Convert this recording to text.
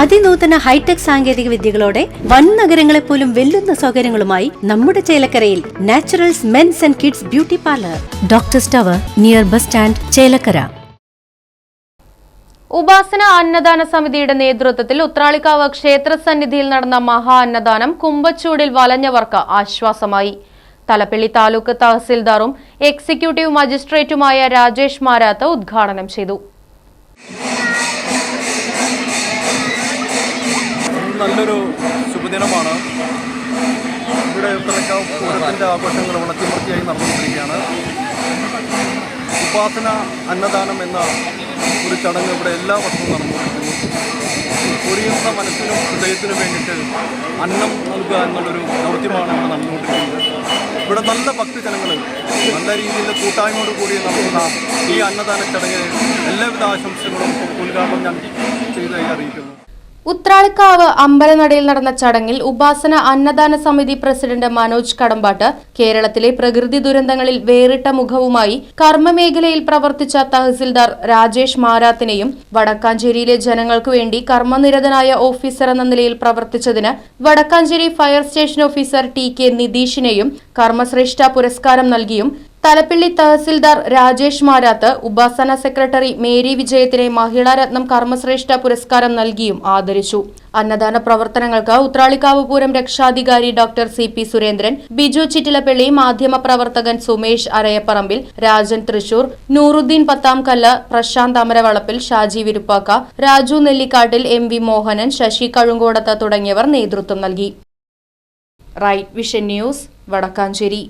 അതിനൂതന hi tech സാങ്കേതിക വിദ്യകളോടെ വൻ നഗരങ്ങളെ പോലും വെല്ലുന്ന സൗകര്യങ്ങളുമായി നമ്മുടെ ചേലക്കരയിൽ Naturals men's and kids beauty parlour. Doctor സ്റ്റവർ near bus stand Chelakkara. Upasana Annadana സമിതിയുടെ നേതൃത്വത്തിൽ ഉത്രാളിക്കാവ് ക്ഷേത്ര സന്നിധിയിൽ നടന്ന മഹാ അന്നദാനം കുമ്പച്ചൂടിൽ വലഞ്ഞവർക്ക് ആശ്വാസമായി. തലപ്പള്ളി താലൂക്ക് തഹസിൽദാറും എക്സിക്യൂട്ടീവ് മജിസ്ട്രേറ്റുമായ രാജേഷ് മാരാത്ത് ഉദ്ഘാടനം ചെയ്തു. നല്ലൊരു ശുഭദിനമാണ്. ഇവിടെ ഉത്തരക്കാവ് പൂരത്തിന്റെ ആഘോഷങ്ങൾ വളർത്തിമർത്തിയായി നടന്നുകൊണ്ടിരിക്കുകയാണ്. ഉപാസന അന്നദാനം എന്ന ഒരു ചടങ്ങ് ഇവിടെ എല്ലാ വർഷവും നടന്നുകൊണ്ടിരിക്കുന്നു. ഒരിയുന്ന മനസ്സിനും ഹൃദയത്തിനും വേണ്ടിയിട്ട് അന്നം നൽകുക എന്നുള്ളൊരു ദൗത്യമാണ് ഇവിടെ നടന്നുകൊണ്ടിരിക്കുന്നത്. ഇവിടെ നല്ല ഭക്തജനങ്ങൾ നല്ല രീതിയിൽ കൂട്ടായ്മയോട് കൂടി നടത്തുന്ന ഈ അന്നദാന ചടങ്ങിൽ എല്ലാവിധ ആശംസകളും ഉദ്ഘാടനം ഞാൻ ചെയ്തതായി അറിയിക്കുന്നു ഉത്രാളിക്കാവ് അമ്പലനടയിൽ നടന്ന ചടങ്ങിൽ ഉപാസന അന്നദാന സമിതി പ്രസിഡന്റ് മനോജ് കടമ്പാട്ട് കേരളത്തിലെ പ്രകൃതി ദുരന്തങ്ങളിൽ വേറിട്ട മുഖവുമായി കർമ്മമേഖലയിൽ പ്രവർത്തിച്ച തഹസിൽദാർ രാജേഷ് മാരാത്തിനെയും വടക്കാഞ്ചേരിയിലെ ജനങ്ങൾക്കു വേണ്ടി കർമ്മനിരതനായ ഓഫീസർ എന്ന നിലയിൽ പ്രവർത്തിച്ചതിന് Wadakkanchery fire station officer T K നിതീഷിനെയും കർമ്മശ്രേഷ്ഠ പുരസ്കാരം നൽകിയും തലപ്പിള്ളി തഹസിൽദാർ രാജേഷ് മാരാത്ത് ഉപാസന സെക്രട്ടറി മേരി വിജയത്തിനെ മഹിളാരത്നം കർമ്മശ്രേഷ്ഠ പുരസ്കാരം നൽകിയും ആദരിച്ചു. അന്നദാന പ്രവർത്തനങ്ങൾക്ക് ഉത്രാളിക്കാവ് പൂരം രക്ഷാധികാരി doctor C P Surendran Biju Chittilappilly മാധ്യമ പ്രവർത്തകൻ സുമേഷ് അരയപ്പറമ്പിൽ രാജൻ തൃശൂർ നൂറുദ്ദീൻ പത്താംകല്ല് പ്രശാന്ത് അമരവളപ്പിൽ ഷാജി വിരുപ്പാക്ക രാജു നെല്ലിക്കാട്ടിൽ എം വി മോഹനൻ ശശി കഴുങ്കോടത്ത് തുടങ്ങിയവർ നേതൃത്വം നൽകി. Right vision news Wadakkanchery.